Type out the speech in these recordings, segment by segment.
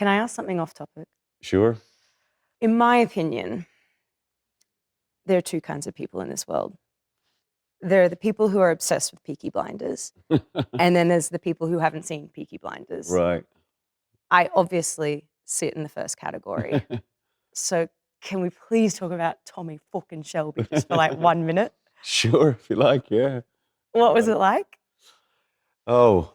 Can I ask something off topic? Sure. In my opinion, there are two kinds of people in this world. There are the people who are obsessed with Peaky Blinders, and then there's the people who haven't seen Peaky Blinders. right. I obviously sit in the first category. so can we please talk about Tommy fucking Shelby just for like one minute? Sure, if you like, yeah. What was it like? Oh,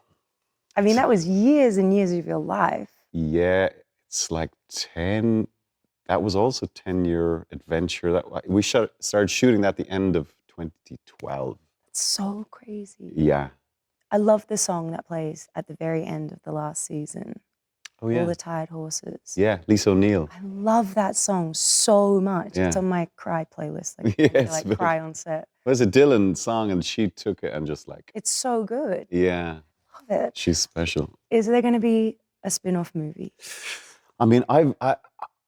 I mean, that was years and years of your life. Yeah. It's like 10. That was also 10 year adventure. That We shot, started shooting that at the end of 2012. It's so crazy. Yeah. I love the song that plays at the very end of the last season. Oh, yeah. All the tired horses. Yeah, Lisa O'Neill. I love that song so much. Yeah. It's on my cry playlist. Like, I Yes, like cry on set. It was a Dylan song, and she took it and just like, It's so good. yeah, Love it. she's special. Is there going to be a spin-off movie? I mean, I've, I,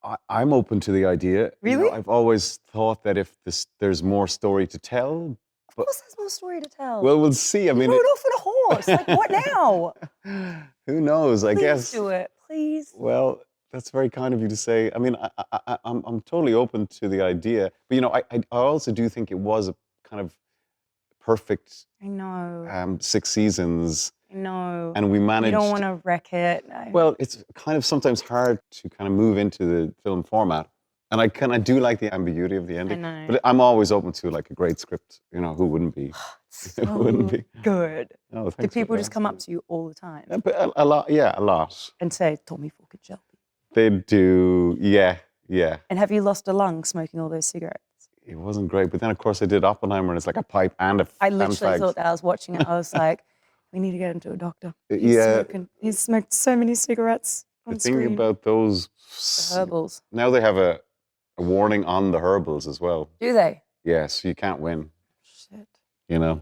I, I'm open to the idea. You know, Really? I've always thought that if this, there's more story to tell, Of But- course, there's more story to tell. well, we'll see. I mean, rode off on a horse. Like, what now? who knows? I Please guess. do it, please. Well, that's very kind of you to say. I mean, I, I, I, I'm, I'm totally open to the idea, but you know, I, I, I also do think it was a kind of perfect I know. um, six seasons, Know. and we manage. you don't want to wreck it. I- Well, it's kind of sometimes hard to kind of move into the film format, and I kind of do like the ambiguity of the I ending. know. But I'm always open to like a great script. You know, who wouldn't be? so it wouldn't be. good. Oh, Do people just come up to you all the time Yeah, but a, a lot, yeah, a lot. and say, Tommy fucking Shelby? They do, yeah, yeah. And have you lost a lung smoking all those cigarettes? It wasn't great, but then of course I did Oppenheimer, and it's like a pipe and a. I literally thought that I was watching it. I was like, we need to get him to a doctor. Uh, he's Yeah, smoking. He's smoked so many cigarettes the thing screen. about those the herbals. now they have a, a warning on the herbals as well. Do they? Yes, you can't win. Shit. You know.